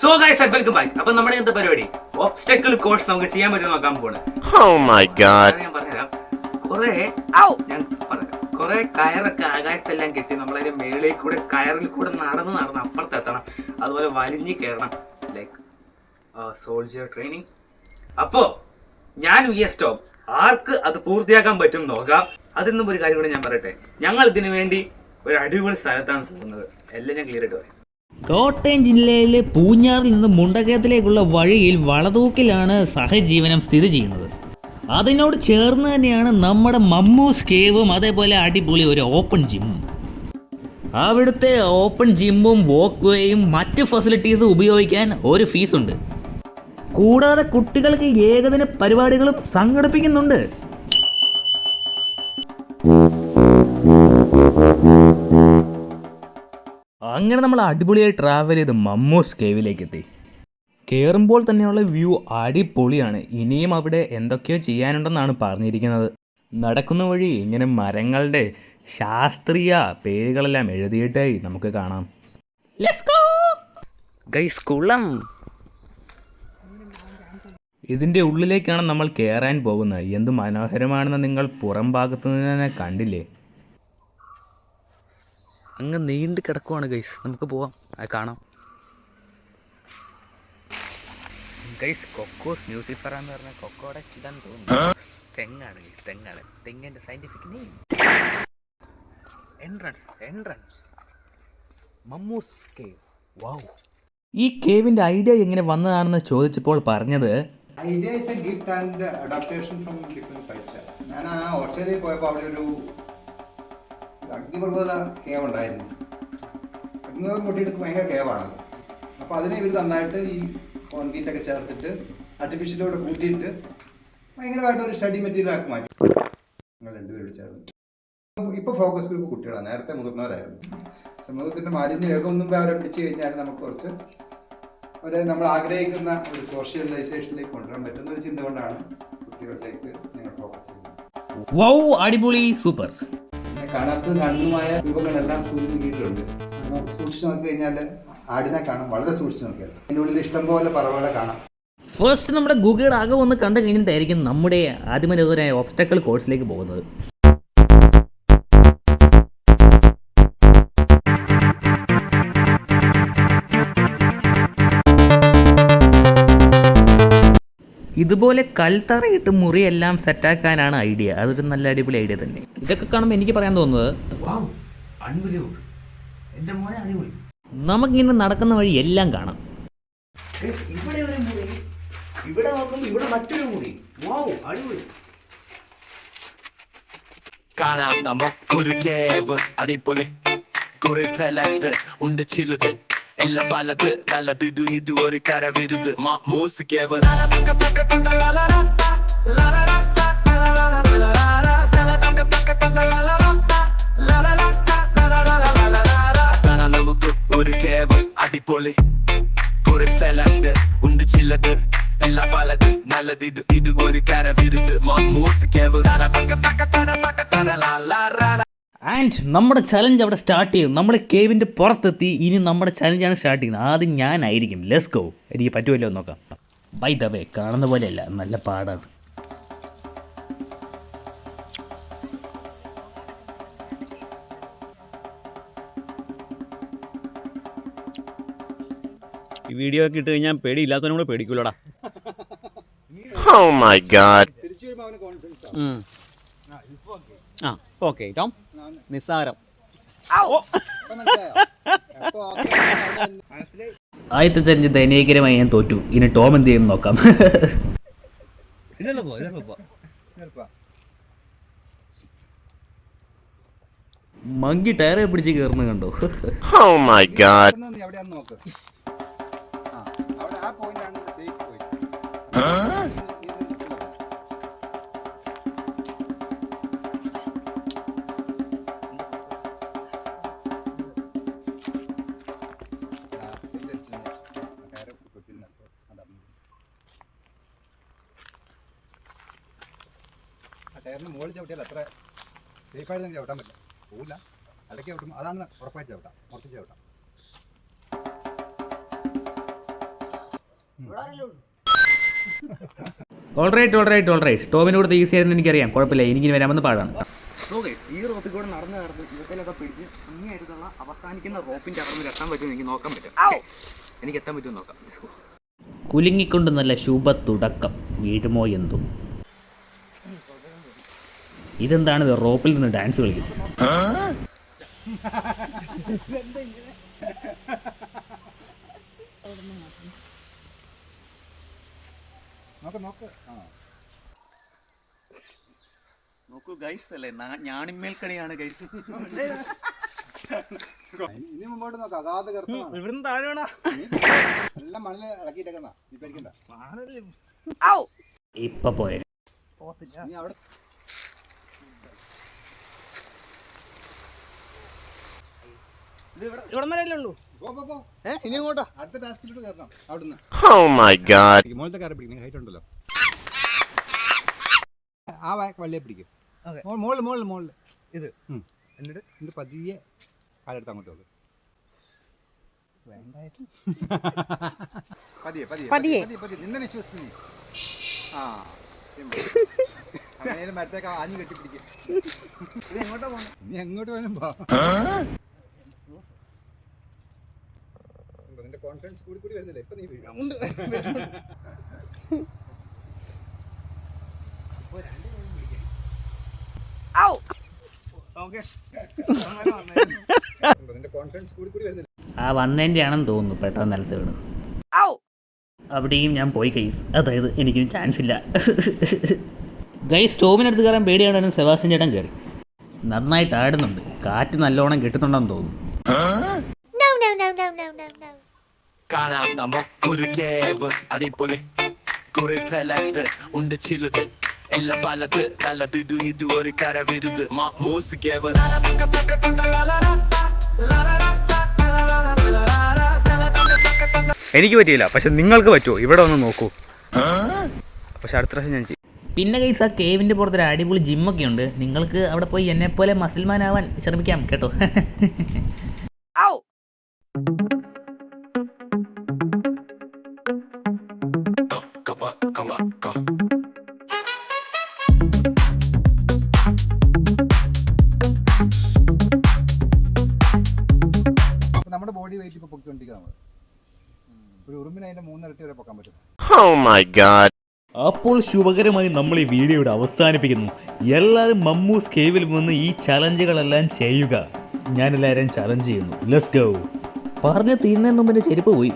So guys welcome back അപ്പൊ നമ്മുടെ ഇന്നത്തെ പരിപാടി ഒബ്സ്റ്റക്കിൾ കോഴ്സ് നമുക്ക് ചെയ്യാൻ പറ്റുമോ നോക്കാൻ പോണ് Oh my god. അത് ഞാൻ പറഞ്ഞുതരാം. കൊറേ ഞാൻ പറഞ്ഞുതരാം. കുറെ കയറൊക്കെ ആകാശത്തെല്ലാം കെട്ടി നമ്മളതിന്റെ മേളിൽ കൂടെ കയറിൽ കൂടെ നടന്ന് നടന്ന് അപ്പുറത്തെത്തണം അതുപോലെ വലിഞ്ഞു കയറണം. ലൈക്ക് സോൾജിയർ ട്രെയിനിങ് അപ്പോ ഞാൻ വി എസ് ടോപ്പ് ആർക്ക് അത് പൂർത്തിയാക്കാൻ പറ്റും നോക്കാം. അതിന്നും ഒരു കാര്യം കൂടെ ഞാൻ പറയട്ടെ. ഞങ്ങൾ ഇതിനു വേണ്ടി ഒരു അടിപൊളി സ്ഥലത്താണ് പോകുന്നത്. എല്ലാം ഞാൻ ക്ലിയർ ആയിട്ട് പറയാം. കോട്ടയം ജില്ലയിലെ പൂഞ്ഞാറിൽ നിന്ന് മുണ്ടകയത്തിലേക്കുള്ള വഴിയിൽ വളതൂക്കിലാണ് സഹജീവനം സ്ഥിതി ചെയ്യുന്നത്. അതിനോട് ചേർന്ന് തന്നെയാണ് നമ്മുടെ മമ്മൂസ് കേവും അതേപോലെ അടിപൊളി ഒരു ഓപ്പൺ ജിമ്മും അവിടുത്തെ ഓപ്പൺ ജിമ്മും വോക്ക് വേയും മറ്റ് ഫെസിലിറ്റീസും ഉപയോഗിക്കാൻ ഒരു ഫീസുണ്ട്. കൂടാതെ കുട്ടികൾക്ക് ഏകദിന പരിപാടികളും സംഘടിപ്പിക്കുന്നുണ്ട്. അങ്ങനെ നമ്മൾ അടിപൊളിയായി ട്രാവൽ ചെയ്ത് മമ്മൂസ് കേവിലേക്ക് എത്തി കയറുമ്പോൾ തന്നെയുള്ള വ്യൂ അടിപൊളിയാണ്. ഇനിയും അവിടെ എന്തൊക്കെയോ ചെയ്യാനുണ്ടെന്നാണ് പറഞ്ഞിരിക്കുന്നത്. നടക്കുന്ന വഴി ഇങ്ങനെ മരങ്ങളുടെ ശാസ്ത്രീയ പേരുകളെല്ലാം എഴുതിയിട്ടായി നമുക്ക് കാണാം. കുളം. ഇതിന്റെ ഉള്ളിലേക്കാണ് നമ്മൾ കയറാൻ പോകുന്നത്. എന്ത് മനോഹരമാണെന്ന് നിങ്ങൾ പുറം ഭാഗത്തു നിന്ന് തന്നെ കണ്ടില്ലേ? അങ്ങ് നീണ്ടു കിടക്കുവാണ് ഗൈസ് നമുക്ക് പോവാം. അത് കാണാം. ഗൈസ് കൊക്കോസ് ന്യൂസിഫറ എന്ന് പറഞ്ഞ കൊക്കോടെ ചിതം തോന്നുന്നു. തെങ്ങാണ് ഗൈസ് തെങ്ങാണ്. തെങ്ങിന്റെ scientific name entrance entrance Mammoos cave wow ഈ കേവിന്റെ ഐഡിയ എങ്ങനെ വന്നതാണെന്ന് ചോദിച്ചപ്പോൾ പറഞ്ഞത് idea is a gift and adaptation from different culture ഞാൻ ആ ഓസ്ട്രേലിയയിൽ പോയപ്പോൾ അവിടെ ഒരു അഗ്നിപർവത കേവ് ഉണ്ടായിരുന്നു അഗ്നിപർവതം പൊട്ടിയിട്ട് ഭയങ്കര കേവാണ്. അപ്പോൾ അതിനെ ഇവർ നന്നായിട്ട് ഈ കോൺക്രീറ്റ് ഒക്കെ ചേർത്തിട്ട് ആർട്ടിഫിഷ്യലോട് കൂട്ടിയിട്ട് ഭയങ്കരമായിട്ട് ഒരു സ്റ്റഡി മെറ്റീരിയൽ ആക്കി മാറ്റി. ഞങ്ങൾ രണ്ടുപേരും ചേർന്നിട്ട് ഇപ്പോൾ ഫോക്കസ് ഗ്രൂപ്പ് കുട്ടികളാണ്. നേരത്തെ മുതിർന്നവരായിരുന്നു. സമൂഹത്തിന്റെ മാലിന്യം ഏകം ഒന്നും അവരെ പിടിച്ചു കഴിഞ്ഞാൽ നമുക്ക് കുറച്ച് അവരെ നമ്മൾ ആഗ്രഹിക്കുന്ന ഒരു സോഷ്യലൈസേഷനിലേക്ക് കൊണ്ടുവരാൻ പറ്റുന്ന ഒരു ചിന്ത കൊണ്ടാണ് കുട്ടികളിലേക്ക് ഞങ്ങൾ ഫോക്കസ് ചെയ്യുന്നത്. വൗ അടിപൊളി സൂപ്പർ. കാണാത്ത കണ്ണുമായ രൂപങ്ങളെല്ലാം സൂചിപ്പിക്കിയിട്ടുണ്ട് സൂക്ഷിച്ചു നോക്കി കഴിഞ്ഞാൽ ആടിനെ കാണാം വളരെ സൂക്ഷിച്ചു നോക്കിയാൽ അതിന്റെ ഉള്ളിൽ ഇഷ്ടംപോലെ പറവകളെ കാണാം. ഫസ്റ്റ് നമ്മുടെ ഗൂഗിൾ ആകെ ഒന്ന് കണ്ടു കഴിഞ്ഞിട്ടായിരിക്കും നമ്മുടെ അതിമനോഹരമായ ഒബ്സ്റ്റക്കിൾ കോഴ്സിലേക്ക് പോകുന്നത്. ഇതുപോലെ കൽത്തറയിട്ട് മുറിയെല്ലാം സെറ്റാക്കാനാണ് ഐഡിയ. അതൊരു നല്ല അടിപൊളി ഐഡിയ തന്നെ. ഇതൊക്കെ കാണുമ്പോൾ എനിക്ക് പറയാൻ തോന്നുന്നത് വാവ് അൺബിലീവബിൾ. എന്റെ മോനെ അടിപൊളി. നമുക്കിങ്ങനെ നടക്കുന്ന വഴി എല്ലാം കാണാം. ഇവിടെ ഒരു മുറി ഇവിടെ നോക്കുമ്പോൾ ഇവിടെ മറ്റൊരു മുറി. വാവ് അടിപൊളി. കാണാം നമുക്കൊരു കേവ് അടിപൊളി. കുറെ സ്ഥലത്ത് ഉണ്ട് ചിലത് എല്ലാം പലത് നല്ലത് ഇത് ഇത് ഒരു കരവിരുത് മൂസ് കേവ് കാണാം നമുക്ക് ഒരു കേവ് അടിപൊളി കുറെ സ്ഥലത്ത് ഉണ്ട് ചിലത് എല്ലാം പലത് നല്ലത് ഇത് ഇത് ഒരു കരവിരുത് മൂസ് കേവ് ആൻഡ് നമ്മുടെ ചലഞ്ച് അവിടെ സ്റ്റാർട്ട് ചെയ്തു. നമ്മൾ കേവിന്റെ പുറത്തെത്തി. ഇനി നമ്മുടെ ചലഞ്ചാണ് സ്റ്റാർട്ട് ചെയ്യുന്നത്. ആദ്യം ഞാനായിരിക്കും. ലെസ് ഗോ എനിക്ക് പറ്റുമല്ലോ എന്ന് നോക്കാം. ബൈ ദ വേ കാണുന്ന പോലെയല്ല. നല്ല പാടാണ്. ഈ വീഡിയോ ഒക്കെ ഇട്ട് കഴിഞ്ഞാൽ പേടിയില്ലാത്തവനോട് പേടിക്കൂലടാ. ഓ മൈ ഗാഡ് തിരിച്ചു വരുമ്പോൾ അവന് കോൺഫിഡൻസ് ആ ഓക്കെ ടോം. നിസ്സാരം. ആദ്യത്തെ ചലഞ്ച് ദയനീയകരമായി ഞാൻ തോറ്റു. ഇനി ടോം എന്ത് ചെയ്യുന്നു നോക്കാം. മങ്കി ടയർ പിടിച്ച് കയറുന്ന കണ്ടോ? God. നീ എവിടെയാന്ന് നോക്ക്. ആ അവിടെ ആ പോയിന്റ് ആണ്. സേഫ് പോയിന്റ് ടയറിന് മുകളിൽ ചവിട്ടിയാൽ അത്ര സേഫായിട്ട് നമുക്ക് ചവിട്ടാൻ പറ്റില്ല. പോവില്ല. ഇടയ്ക്ക് ചവിട്ടുമ്പോൾ അതാണ് ഉറപ്പായിട്ട് ചവിട്ടാം. ഉറപ്പിച്ച് ചവിട്ടാം. ഓൾറൈറ്റ് ഓൾറൈറ്റ് ഓൾറൈറ്റ് ടോമിന് കൊടുത്ത് ഈസി ആയിരുന്നു എനിക്കറിയാം. കുഴപ്പമില്ല. എനിക്കിനി വരാമെന്ന് പാടാണ്. ഈ റോപ്പിൽ കൂടെ നടന്ന് നടന്ന് ഇവത്തിലൊക്കെ പിടിച്ച് അങ്ങേയടുത്തുള്ള അവസാനിക്കുന്ന റോപ്പിന്റെ അകർന്ന് എത്താൻ പറ്റും എനിക്ക് നോക്കാൻ പറ്റും. എനിക്ക് എത്താൻ പറ്റുമെന്ന് നോക്കാം. കുലുങ്ങിക്കൊണ്ട് നല്ല ശുഭ തുടക്കം. വീഴുമോ എന്തോ. ഇതെന്താണ് ഇത് റോപ്പിൽ നിന്ന് ഡാൻസ് കളിക്കുന്നത്? നോക്ക് നോക്ക്. ആ. നോക്കൂ ഗൈസ് അല്ലേ? ഞാണിമേൽ കളിയാണ് ഗൈസ് ഇനി മുമ്പോട്ട് നോക്കാം അഗാധ കിടത്തണം ഇവിടുന്ന് താഴെ നല്ല എല്ലാം മണ്ണിൽ ഇളക്കിയിട്ടേക്കുന്ന ഇപ്പൊ പോയ നീ അവിടെ ഇവിടെ. വരെയല്ലേ ഉള്ളൂ? പോ പോ പോ. ഏ ഇനി ഇങ്ങോട്ടാ അടുത്ത ടാസ്കിലോട്ട് കയറണം. അവിടുന്ന്. Oh my god. മുകളിലത്തെ കയറി പിടിക്കും ഹൈറ്റ് ഉണ്ടല്ലോ. ആ വള്ളിയെ പിടിക്കും. മുകളിൽ മുകളിൽ മുകളിൽ ഇത്. എന്നിട്ട്? എന്നിട്ട് പതിയെ കാലെടുത്ത് അങ്ങോട്ട് പോകും പതിയെ പതിയെ പതിയെ. പതിയെ നിന്നെ വിശ്വസിക്കുന്നു നീ. ആ അങ്ങനെ മരത്തേക്ക് ആഞ്ഞു കെട്ടി പിടിക്കും ഇത് എങ്ങോട്ടാ നീ എങ്ങോട്ട് വേണം പോ. കോൺഫിഡൻസ് കൂടി കൂടി വരുന്നില്ല. ഇപ്പൊ നീ വീഴും. ഓക്കെ. നിന്റെ കോൺഫിഡൻസ് കൂടി കൂടി വരുന്നില്ല. ആ വന്നതിന്റെ ആണെന്ന് തോന്നുന്നു. പെട്ടെന്ന് നിലത്ത് വീണു. അവിടെയും ഞാൻ പോയി കൈസ് അതായത് എനിക്ക് ചാൻസ് ഇല്ല. ഗൈസ് സ്റ്റോവിനടുത്ത് കയറാൻ പേടിയാണ്? സെബാസ്റ്റ്യൻ ചേട്ടൻ കയറി. നന്നായിട്ട് ആടുന്നുണ്ട്. കാറ്റ് നല്ലോണം കിട്ടുന്നുണ്ടെന്ന് തോന്നുന്നു. കാണാം നമുക്കൊരു കേവ്. അടിപൊളി. കുറെ സ്ഥലത്ത് ഉണ്ട് ചിലത്. എല്ലാം പലത്. നല്ലത് ഇത് ഇത് ഒരു കരവിരുത്. മൂസ് കേവ്. എനിക്ക് പറ്റിയില്ല. പക്ഷെ നിങ്ങൾക്ക് പറ്റുമോ? ഇവിടെ ഒന്ന് നോക്കൂ. പക്ഷെ അടുത്ത പ്രാവശ്യം ഞാൻ ചെയ്യും. പിന്നെ കൈസ് ആ കേവിന്റെ പുറത്തൊരു അടിപൊളി ജിമ്മൊക്കെ ഉണ്ട്. നിങ്ങൾക്ക് അവിടെ പോയി എന്നെപ്പോലെ മസിൽമാൻ ആവാൻ ശ്രമിക്കാം കേട്ടോ. Come come on, come നമ്മുടെ ബോഡി വെയിറ്റ് ഇപ്പൊ പൊക്കിക്കൊണ്ടിരിക്കുക നമ്മൾ ഒരു ഉറുമ്പിന് അതിന്റെ മൂന്നിരട്ടി വരെ പൊക്കാൻ പറ്റും. Oh my god. അപ്പോൾ ശുഭകരമായി നമ്മൾ ഈ വീഡിയോയുടെ അവസാനിപ്പിക്കുന്നു. എല്ലാവരും മമ്മൂസ് കേവിൽ വന്ന് ഈ ചലഞ്ചുകളെല്ലാം ചെയ്യുക. ഞാൻ എല്ലാവരെയും ചലഞ്ച് ചെയ്യുന്നു. ലെറ്റ്സ് ഗോ പറഞ്ഞ് തീരുന്നതിന് മുമ്പ് എന്റെ ചെരുപ്പ് പോയി.